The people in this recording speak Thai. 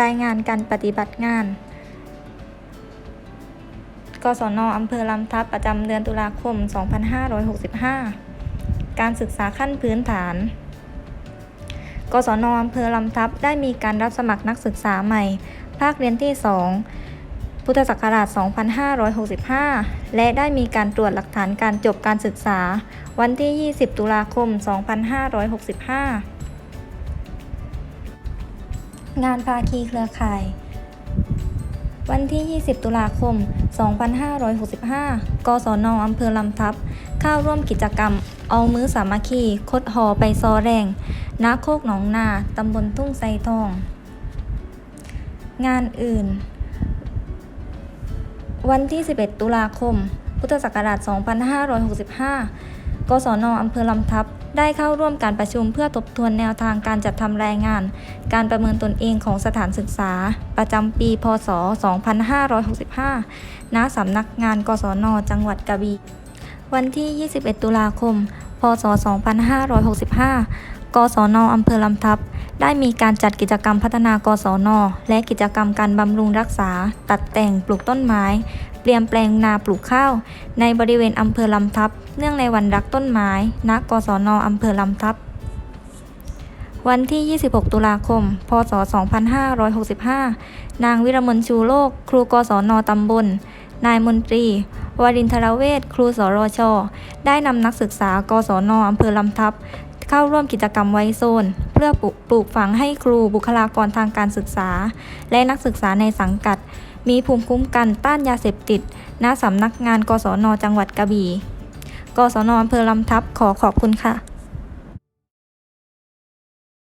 รายงานการปฏิบัติงาน กศนอำเภอลำทับประจำเดือนตุลาคม 2565 การศึกษาขั้นพื้นฐาน กศนอำเภอลำทับได้มีการรับสมัครนักศึกษาใหม่ ภาคเรียนที่ 2 พุทธศักราช 2565 และได้มีการตรวจหลักฐานการจบการศึกษา วันที่ 20 ตุลาคม 2565 งานภาคีเครือข่าย วันที่ 20 ตุลาคม 2565 กศนอำเภอลำทับ เข้าร่วมกิจกรรม เอามือสามัคคี คดหอไปซอแรงนาโคกหนองนา ตำบลทุ่งไซทอง งานอื่น วันที่ 11 ตุลาคม พุทธศักราช 2565 กศนอำเภอลำทับ ได้เข้าร่วมการประชุมเพื่อทบทวนแนวทางการจัดทำรายงาน การประเมินตนเองของสถานศึกษา ประจำปี พศ 2565 ณ สำนักงาน กศน จังหวัดกระบี่ วันที่ 21 ตุลาคม พศ 2565 กศนอำเภอลำทับได้มีการจัดกิจกรรมพัฒนากศน และกิจกรรมการบำรุงรักษา ตัดแต่งปลูกต้นไม้ เปลี่ยนแปลงนาปลูกข้าว ในบริเวณอำเภอลำทับ เนื่องในวันรักต้นไม้ณกศนอำเภอลำทับ วันที่ 26 ตุลาคม พศ 2565 นางวิรมนชูโลก ครูกศนตำบล นายมนตรี วรินทรเวชครูสรช ได้นำนักศึกษากศนอำเภอลำทับเข้าร่วมกิจกรรมไวโซน เพื่อปลูกฝังให้ครูบุคลากรทางการศึกษา และนักศึกษาในสังกัด มีภูมิคุ้มกันต้านยาเสพติด ณ สำนักงาน กศน จังหวัดกระบี่ กศนอำเภอลำทับขอขอบคุณค่ะ